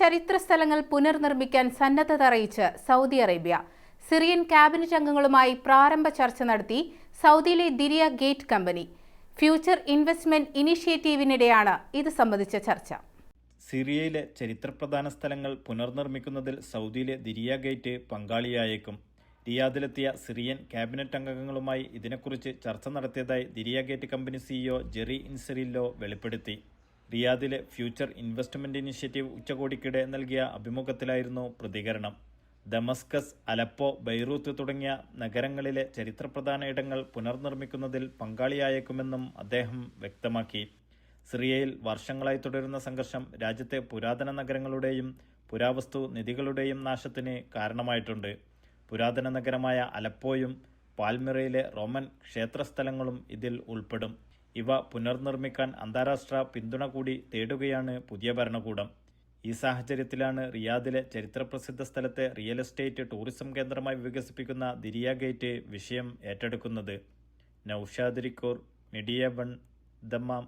ചരിത്ര സ്ഥലങ്ങൾ പുനർനിർമ്മിക്കാൻ സന്നദ്ധത അറിയിച്ച് സൗദി അറേബ്യ. സിറിയൻ ക്യാബിനറ്റ് അംഗങ്ങളുമായി പ്രാരംഭ ചർച്ച നടത്തി സൗദിയിലെ Diriyah gate company. Future investment ഇനിഷ്യേറ്റീവിനിടെയാണ് ഇത് സംബന്ധിച്ച ചർച്ച. സിറിയയിലെ ചരിത്രപ്രധാന സ്ഥലങ്ങൾ പുനർനിർമ്മിക്കുന്നതിൽ സൗദിയിലെ ദിരിയ ഗേറ്റ് പങ്കാളിയായേക്കും. റിയാദിലെത്തിയ സിറിയൻ ക്യാബിനറ്റ് അംഗങ്ങളുമായി ഇതിനെക്കുറിച്ച് ചർച്ച നടത്തിയതായി Diriyah gate company CEO Jerry Inzerillo വെളിപ്പെടുത്തി. റിയാദിലെ ഫ്യൂച്ചർ ഇൻവെസ്റ്റ്മെന്റ് ഇനിഷ്യേറ്റീവ് ഉച്ചകോടിക്കിടെ നൽകിയ അഭിമുഖത്തിലായിരുന്നു പ്രതികരണം. ദമസ്കസ് അലപ്പോ ബൈറൂത്ത് തുടങ്ങിയ നഗരങ്ങളിലെ ചരിത്രപ്രധാന ഇടങ്ങൾ പുനർനിർമ്മിക്കുന്നതിൽ പങ്കാളിയായേക്കുമെന്നും അദ്ദേഹം വ്യക്തമാക്കി. സിറിയയിൽ വർഷങ്ങളായി തുടരുന്ന സംഘർഷം രാജ്യത്തെ പുരാതന നഗരങ്ങളുടെയും പുരാവസ്തു നിധികളുടെയും നാശത്തിന് കാരണമായിട്ടുണ്ട്. പുരാതന നഗരമായ അലപ്പോയും പാൽമിറയിലെ റോമൻ ക്ഷേത്രസ്ഥലങ്ങളും ഇതിൽ ഉൾപ്പെടും. ഇവ പുനർനിർമ്മിക്കാൻ അന്താരാഷ്ട്ര പിന്തുണ കൂടി തേടുകയാണ് പുതിയ ഭരണകൂടം. ഈ സാഹചര്യത്തിലാണ് റിയാദിലെ ചരിത്രപ്രസിദ്ധ സ്ഥലത്തെ റിയൽ എസ്റ്റേറ്റ് ടൂറിസം കേന്ദ്രമായി വികസിപ്പിക്കുന്ന ദിരിയ ഗേറ്റ് വിഷയം ഏറ്റെടുക്കുന്നത്. നൌഷാദിരിക്കൂർ മീഡിയ വൺ ദമ്മാം